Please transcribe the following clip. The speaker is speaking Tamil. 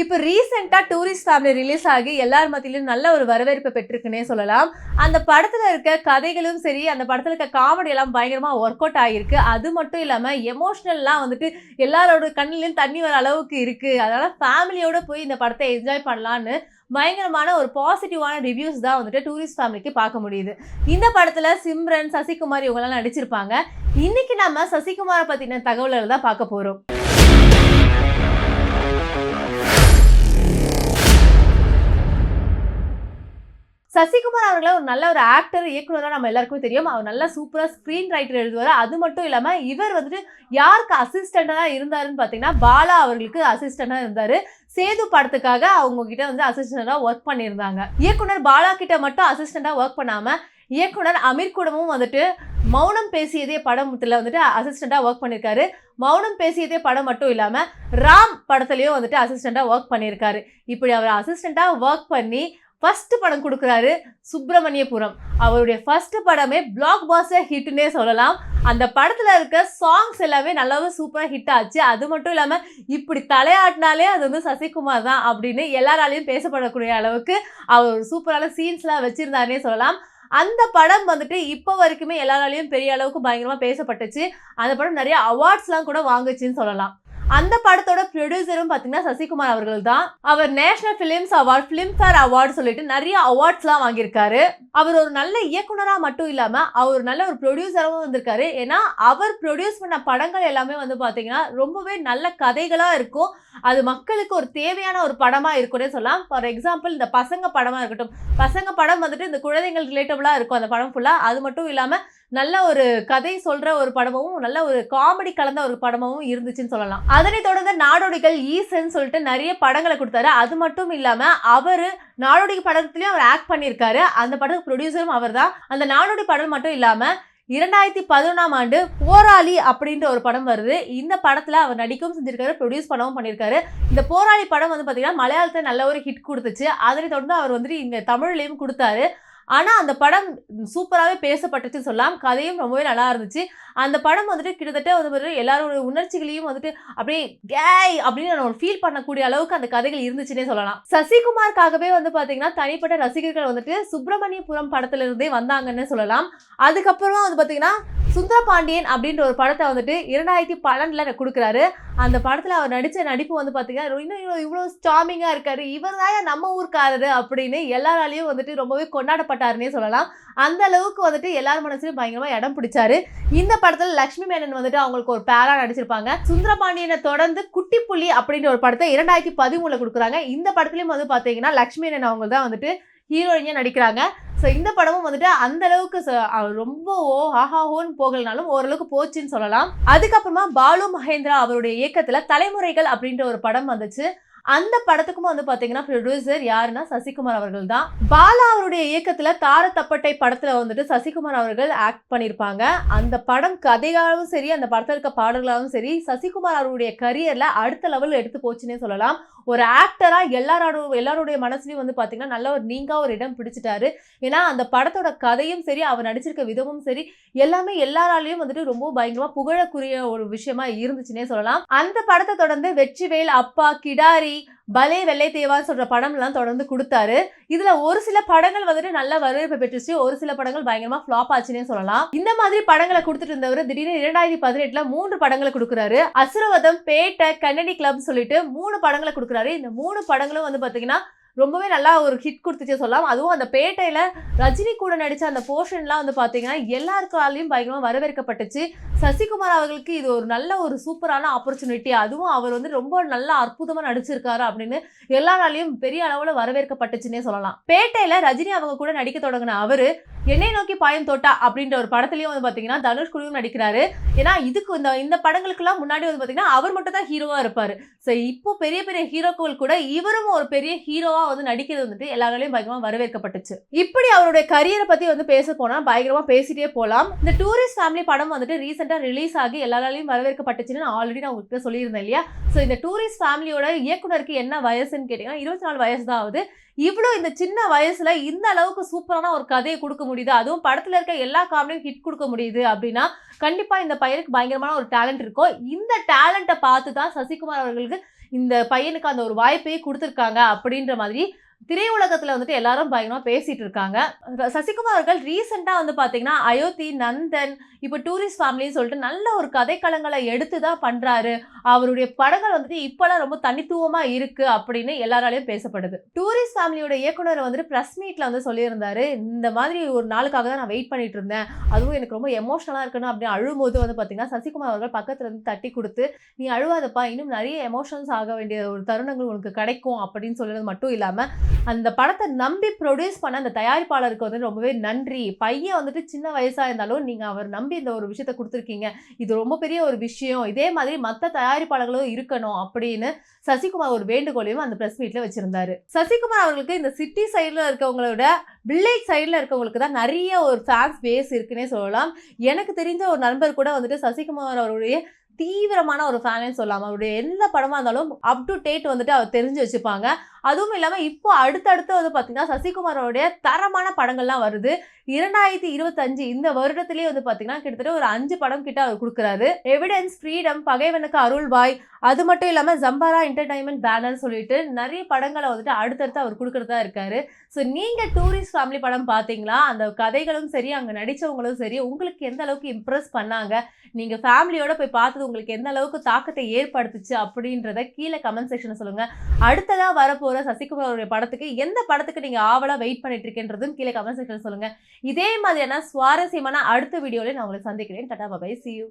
இப்போ ரீசெண்டாக டூரிஸ்ட் ஃபேமிலி ரிலீஸ் ஆகி எல்லார் மத்தியிலும் நல்ல ஒரு வரவேற்பை பெற்றிருக்குன்னே சொல்லலாம். அந்த படத்தில் இருக்க கதைகளும் சரி அந்த படத்தில் இருக்க காமெடி எல்லாம் பயங்கரமாக ஒர்க் அவுட் ஆகிருக்கு அது மட்டும் இல்லாமல் எமோஷ்னல்லாம் வந்துட்டு எல்லாரோட கண்ணிலையும் தண்ணி வர அளவுக்கு இருக்குது அதனால் ஃபேமிலியோட போய் இந்த படத்தை என்ஜாய் பண்ணலான்னு பயங்கரமான ஒரு பாசிட்டிவான ரிவ்யூஸ் தான் வந்துட்டு டூரிஸ்ட் ஃபேமிலிக்கு பார்க்க முடியுது. இந்த படத்தில் சிம்ரன் சசிகுமார் இவங்கெல்லாம் நடிச்சிருப்பாங்க. இன்னைக்கு நம்ம சசிகுமாரை பற்றின தகவல்கள் தான் பார்க்க போகிறோம் சசிகுமார் அவர்களை ஒரு நல்ல ஒரு ஆக்டர் இயக்குனராக நம்ம எல்லாருக்குமே தெரியும். அவர் நல்லா சூப்பராக ஸ்க்ரீன் ரைட்டர் எழுதுவார். அது மட்டும் இல்லாமல் இவர் வந்துட்டு யாருக்கு அசிஸ்டண்ட்டாக இருந்தாருன்னு பார்த்தீங்கன்னா பாலா அவர்களுக்கு அசிஸ்டண்ட்டாக இருந்தார். சேது படத்துக்காக அவங்க கிட்ட வந்து அசிஸ்டண்ட்டாக ஒர்க் பண்ணியிருந்தாங்க. இயக்குனர் பாலா கிட்ட மட்டும் அசிஸ்டண்ட்டாக ஒர்க் பண்ணாமல் இயக்குனர் அமீர் கூடமும் வந்துட்டு மௌனம் பேசியதே படத்தில் வந்துட்டு அசிஸ்டண்ட்டாக ஒர்க் பண்ணியிருக்காரு. மௌனம் பேசியதே படம் மட்டும் இல்லாமல் ராம் படத்துலேயும் வந்துட்டு அசிஸ்டண்ட்டாக ஒர்க் பண்ணியிருக்காரு. இப்படி அவர் அசிஸ்டண்ட்டாக ஒர்க் பண்ணி ஃபஸ்ட்டு படம் கொடுக்குறாரு சுப்பிரமணியபுரம். அவருடைய ஃபஸ்ட்டு படமே பிளாக் பாஸ்டர் ஹிட்னே சொல்லலாம். அந்த படத்தில் இருக்க சாங்ஸ் எல்லாமே நல்லாவே சூப்பராக ஹிட் ஆச்சு. அது மட்டும் இல்லாமல் இப்படி தலையாட்டினாலே அது வந்து சசிகுமார் தான் அப்படின்னு எல்லாராலையும் பேசப்படக்கூடிய அளவுக்கு அவர் ஒரு சூப்பரான சீன்ஸ்லாம் வச்சுருந்தாருனே சொல்லலாம். அந்த படம் வந்துட்டு இப்போ வரைக்குமே எல்லாராலையும் பெரிய அளவுக்கு பயங்கரமாக பேசப்பட்டுச்சு. அந்த படம் நிறைய அவார்ட்ஸ்லாம் கூட வாங்குச்சுன்னு சொல்லலாம். அந்த படத்தோட ப்ரொடியூசரும் பார்த்தீங்கன்னா சசிகுமார் அவர்கள் தான் அவர் national films award filmfare award சொல்லிட்டு நிறைய அவார்ட்ஸ்லாம் வாங்கியிருக்காரு. அவர் ஒரு நல்ல இயக்குனராக மட்டும் இல்லாமல் அவர் நல்ல ஒரு ப்ரொடியூசராகவும் வந்திருக்காரு. ஏன்னா அவர் ப்ரொடியூஸ் பண்ண படங்கள் எல்லாமே வந்து பார்த்தீங்கன்னா ரொம்பவே நல்ல கதைகளாக இருக்கும். அது மக்களுக்கு ஒரு தேவையான ஒரு படமாக இருக்கும்னே சொல்லலாம். ஃபார் எக்ஸாம்பிள் இந்த பசங்க படமாக இருக்கட்டும். பசங்க படம் வந்துட்டு இந்த குழந்தைகள் ரிலேட்டபுளாக இருக்கும் அந்த படம் ஃபுல்லாக அது மட்டும் இல்லாமல் நல்ல ஒரு கதை சொல்ற ஒரு படமும் நல்ல ஒரு காமெடி கலந்த ஒரு படமும் இருந்துச்சுன்னு சொல்லலாம். அதனை தொடர்ந்து நாடோடிகள் ஈசன் சொல்லிட்டு நிறைய படங்களை கொடுத்தாரு. அது மட்டும் இல்லாம அவரு நாடோடி படத்துலயும் அவர் ஆக்ட் பண்ணியிருக்காரு. அந்த படத்துக்கு ப்ரொடியூசரும் அவர் தான் அந்த நாடோடி படம் மட்டும் இல்லாம இரண்டாயிரத்தி பதினொன்றாம் ஆண்டு போராளி அப்படின்ற ஒரு படம் வருது. இந்த படத்தில் அவர் நடிக்கவும் செஞ்சிருக்காரு ப்ரொடியூஸ் பண்ணவும் பண்ணியிருக்காரு. இந்த போராளி படம் வந்து பார்த்தீங்கன்னா மலையாளத்தில் நல்ல ஒரு ஹிட் கொடுத்துச்சு. அதனை தொடர்ந்து அவர் வந்துட்டு இங்கே தமிழ்லேயும் கொடுத்தாரு. ஆனால் அந்த படம் சூப்பராகவே பேசப்பட்டுச்சுன்னு சொல்லலாம் கதையும் ரொம்பவே நல்லா இருந்துச்சு. அந்த படம் வந்துட்டு கிட்டத்தட்ட வந்து எல்லாரோட உணர்ச்சிகளையும் வந்துட்டு அப்படியே கேய் அப்படின்னு நம்ம ஃபீல் பண்ணக்கூடிய அளவுக்கு அந்த கதைகள் இருந்துச்சுன்னே சொல்லலாம். சசிகுமாருக்காகவே வந்து பார்த்தீங்கன்னா தனிப்பட்ட ரசிகர்கள் வந்துட்டு சுப்பிரமணியபுரம் படத்திலிருந்தே வந்தாங்கன்னு சொல்லலாம். அதுக்கப்புறமா வந்து பார்த்தீங்கன்னா சுந்தர பாண்டியன் அப்படின்ற ஒரு படத்தை வந்துட்டு இரண்டாயிரத்தி பன்னெண்டில் கொடுக்குறாரு. அந்த படத்தில் அவர் நடித்த நடிப்பு வந்து பார்த்தீங்கன்னா இன்னும் இவ்வளோ இவ்வளோ ஸ்டாமிங்காக இருக்காரு. இவர் தான் நம்ம ஊருக்காரர்? அப்படின்னு எல்லாராலையும் வந்துட்டு ரொம்பவே கொண்டாடப்பட்டாருன்னே சொல்லலாம். அந்த அளவுக்கு வந்துட்டு எல்லார் மனசுலையும் பயங்கரமாக இடம் பிடிச்சாரு. இந்த படத்தில் லக்ஷ்மி மேனன் வந்துட்டு அவங்களுக்கு ஒரு பேரா நடிச்சிருப்பாங்க. சுந்தரபாண்டியனை தொடர்ந்து குட்டி புள்ளி அப்படின்ற ஒரு படத்தை இரண்டாயிரத்தி பதிமூணில் கொடுக்குறாங்க. இந்த படத்துலையும் வந்து பார்த்தீங்கன்னா லக்ஷ்மி மேனன் அவங்க தான் வந்துட்டு ஹீரோயினாக நடிக்கிறாங்க. ஸோ இந்த படமும் வந்துட்டு அந்த அளவுக்கு ச- ரொம்ப ஓ ஆஹாஹோன்னு போகலனாலும் ஓரளவுக்கு போச்சுன்னு சொல்லலாம். அதுக்கப்புறமா பாலு மகேந்திரா அவருடைய இயக்கத்தில் தலைமுறைகள் அப்படின்ற ஒரு படம் வந்துச்சு. அந்த படத்துக்கும் வந்து பார்த்தீங்கன்னா ப்ரொடியூசர் யாருன்னா சசிகுமார் அவர்கள் தான். பாலா அவருடைய இயக்கத்தில் தார தப்பட்டை படத்தில் வந்துட்டு சசிகுமார் அவர்கள் ஆக்ட் பண்ணியிருப்பாங்க அந்த படம் கதையாகவும் சரி அந்த படத்தில் இருக்க பாடல்களாகவும் சரி சசிகுமார் அவருடைய கரியரில் அடுத்த லெவல் எடுத்து போச்சுன்னே சொல்லலாம். ஒரு ஆக்டராக எல்லாரோட எல்லாருடைய மனசுலையும் வந்து பார்த்தீங்கன்னா நல்ல ஒரு நீங்கா ஒரு இடம் பிடிச்சிட்டாரு. ஏன்னா அந்த படத்தோட கதையும் சரி அவர் நடிச்சிருக்க விதமும் சரி எல்லாமே எல்லாராலையும் வந்துட்டு ரொம்ப பயங்கரமாக புகழக்குரிய ஒரு விஷயமா இருந்துச்சுன்னே சொல்லலாம். அந்த படத்தை தொடர்ந்து வெற்றிவேல் அப்பா கிடாரி பலே வெள்ளை தேவான்னு சொல்ற படம்லாம் தொடர்ந்து கொடுத்தாரு. இதுல ஒரு சில படங்கள் வந்துட்டு நல்ல வரவேற்பு பெற்றுச்சு ஒரு சில படங்கள் பயங்கரமா ஃபிளாப் ஆச்சுன்னே சொல்லலாம். இந்த மாதிரி படங்களை கொடுத்துட்டு இருந்தவர் திடீர்னு இரண்டாயிரத்தி பதினெட்டுல மூன்று படங்களை கொடுக்குறாரு. அசுரவதம் பேட்டை கன்னடி கிளப் சொல்லிட்டு மூணு படங்களை கொடுக்குறாரு. இந்த மூணு படங்களும் வந்து பார்த்தீங்கன்னா ரொம்பவே நல்லா ஒரு ஹிட் கொடுத்துச்சே சொல்லலாம். அதுவும் அந்த பேட்டையில் ரஜினி கூட நடித்த அந்த போர்ஷன்லாம் வந்து பார்த்தீங்கன்னா எல்லாருக்காலையும் பயங்கரமாக வரவேற்கப்பட்டுச்சு. சசிகுமார் அவர்களுக்கு இது ஒரு நல்ல ஒரு சூப்பரான ஆப்பர்ச்சுனிட்டி அதுவும் அவர் வந்து ரொம்ப நல்லா அற்புதமாக நடிச்சிருக்காரு அப்படின்னு எல்லாராலையும் பெரிய அளவில் வரவேற்கப்பட்டுச்சுன்னே சொல்லலாம். பேட்டையில் ரஜினி அவங்க கூட நடிக்க தொடங்கின அவர் என்னை நோக்கி பாயம் தோட்டா அப்படின்ற ஒரு படத்துலயும் வந்து பாத்தீங்கன்னா தனுஷ் குழுவும் நடிக்கிறாரு. ஏன்னா இதுக்கு இந்த இந்த படங்களுக்குலாம் முன்னாடி வந்து பாத்தீங்கன்னா அவர் மட்டும் தான் ஹீரோவா இருப்பாரு. ஸோ இப்போ பெரிய பெரிய ஹீரோக்கள் கூட இவரும் ஒரு பெரிய ஹீரோவா வந்து நடிக்கிறது வந்துட்டு எல்லாராலையும் பயங்கரமா வரவேற்கப்பட்டுச்சு. இப்படி அவருடைய கரியரை பத்தி வந்து பேச போனா பயங்கரமா பேசிட்டே போலாம். இந்த டூரிஸ்ட் ஃபேமிலி படம் வந்துட்டு ரீசெண்டா ரிலீஸ் ஆகி எல்லாராலையும் வரவேற்கப்பட்டுச்சுன்னு நான் ஆல்ரெடி நான் உங்ககிட்ட சொல்லியிருந்தேன் இல்லையா? ஸோ இந்த டூரிஸ்ட் ஃபேமிலியோட இயக்குனருக்கு என்ன வயசுன்னு கேட்டீங்கன்னா இருபத்தி நாலு வயசு தான் ஆகுது. இவ்வளோ இந்த சின்ன வயசுல இந்த அளவுக்கு சூப்பரான ஒரு கதையை கொடுக்க முடியுது. அதுவும் படத்தில் இருக்க எல்லா காமெடியும் ஹிட் கொடுக்க முடியுது அப்படின்னா கண்டிப்பாக இந்த பையனுக்கு பயங்கரமான ஒரு டேலண்ட் இருக்கும். இந்த டேலண்ட்டை பார்த்து தான் சசிகுமார் அவர்களுக்கு இந்த பையனுக்கு அந்த ஒரு வாய்ப்பையே கொடுத்துருக்காங்க அப்படின்ற மாதிரி திரையுலகத்தில் வந்துட்டு எல்லாரும் பயங்கரமாக பேசிட்டு இருக்காங்க. சசிகுமார் அவர்கள் ரீசெண்டாக வந்து பார்த்தீங்கன்னா அயோத்தி நந்தன் இப்போ டூரிஸ்ட் ஃபேமிலின்னு சொல்லிட்டு நல்ல ஒரு கதைக்களங்களை எடுத்து தான் பண்ணுறாரு அவருடைய படங்கள் வந்துட்டு இப்போலாம் ரொம்ப தனித்துவமாக இருக்குது அப்படின்னு எல்லாராலையும் பேசப்படுது. டூரிஸ்ட் ஃபேமிலியோட இயக்குனர் வந்துட்டு ப்ரெஸ் மீட்டில் வந்து சொல்லியிருந்தாரு இந்த மாதிரி ஒரு நாளுக்காக தான் நான் வெயிட் பண்ணிட்டு இருந்தேன். அதுவும் எனக்கு ரொம்ப எமோஷனலாக இருக்கணும் அப்படின்னு அழும்போது வந்து பார்த்தீங்கன்னா சசிகுமார் அவர்கள் பக்கத்தில் இருந்து தட்டி கொடுத்து நீ அழுவாதப்பா இன்னும் நிறைய எமோஷன்ஸ் ஆக வேண்டிய ஒரு தருணங்கள் உனக்கு கிடைக்கும் அப்படின்னு சொல்றது மட்டும் இல்லாமல் அந்த படத்தை நம்பி ப்ரொடியூஸ் பண்ண அந்த தயாரிப்பாளருக்கு வந்து ரொம்பவே நன்றி. பையன் வந்துட்டு சின்ன வயசாக இருந்தாலும் நீங்கள் அவர் நம்பி இந்த ஒரு விஷயத்த கொடுத்துருக்கீங்க. இது ரொம்ப பெரிய ஒரு விஷயம். இதே மாதிரி மற்ற தயாரிப்பாளர்களும் இருக்கணும் அப்படின்னு சசிகுமார் ஒரு வேண்டுகோளையும் அந்த ப்ரெஸ் மீட்டில் வச்சுருந்தாரு. சசிகுமார் அவர்களுக்கு இந்த சிட்டி சைடில் இருக்கவங்களோட வில்லேஜ் சைடில் இருக்கவங்களுக்கு தான் நிறைய ஒரு ஃபேன்ஸ் பேஸ் இருக்குன்னே சொல்லலாம். எனக்கு தெரிஞ்ச ஒரு நண்பர் கூட வந்துட்டு சசிகுமார் அவருடைய தீவிரமான ஒரு ஃபேனே சொல்லலாம் அவருடைய எந்த படமாக இருந்தாலும் அப் டு டேட் வந்துட்டு அவர் தெரிஞ்சு வச்சுப்பாங்க. அதுவும் இல்லாமல் இப்போ அடுத்தடுத்து வந்து பார்த்தீங்கன்னா சசிகுமாரோடைய தரமான படங்கள்லாம் வருது. இரண்டாயிரத்தி இருபத்தஞ்சு இந்த வருடத்திலேயே வந்து பார்த்தீங்கன்னா கிட்டத்தட்ட ஒரு அஞ்சு படம் கிட்ட அவர் கொடுக்குறாரு. எவிடன்ஸ் ஃப்ரீடம் பகைவனுக்கு அருள்பாய் அது மட்டும் இல்லாமல் ஜம்பாரா என்டர்டைன்மெண்ட் பேனர் சொல்லிட்டு நிறைய படங்களை வந்துட்டு அடுத்தடுத்து அவர் கொடுக்குறதா இருக்காரு. ஸோ நீங்கள் டூரிஸ்ட் ஃபேமிலி படம் பார்த்தீங்களா அந்த கதைகளும் சரி அங்கே நடித்தவங்களும் சரி உங்களுக்கு எந்த அளவுக்கு இம்ப்ரெஸ் பண்ணாங்க? நீங்கள் ஃபேமிலியோட போய் பார்த்தது உங்களுக்கு எந்த அளவுக்கு தாக்கத்தை ஏற்படுத்துச்சு அப்படின்றத கீழே கமெண்ட் செக்ஷனில் சொல்லுங்கள் அடுத்ததாக போகிற சசிகுமாரோடைய படத்துக்கு எந்த படத்துக்கு நீங்கள் ஆவலாக வெயிட் பண்ணிட்டு இருக்கேன்றதும் கீழே கமெண்ட் செக்ஷன் சொல்லுங்கள் இதே மாதிரியான சுவாரஸ்யமான அடுத்த வீடியோவில் நான் உங்களை சந்திக்கிறேன். Tata பாபாய் C you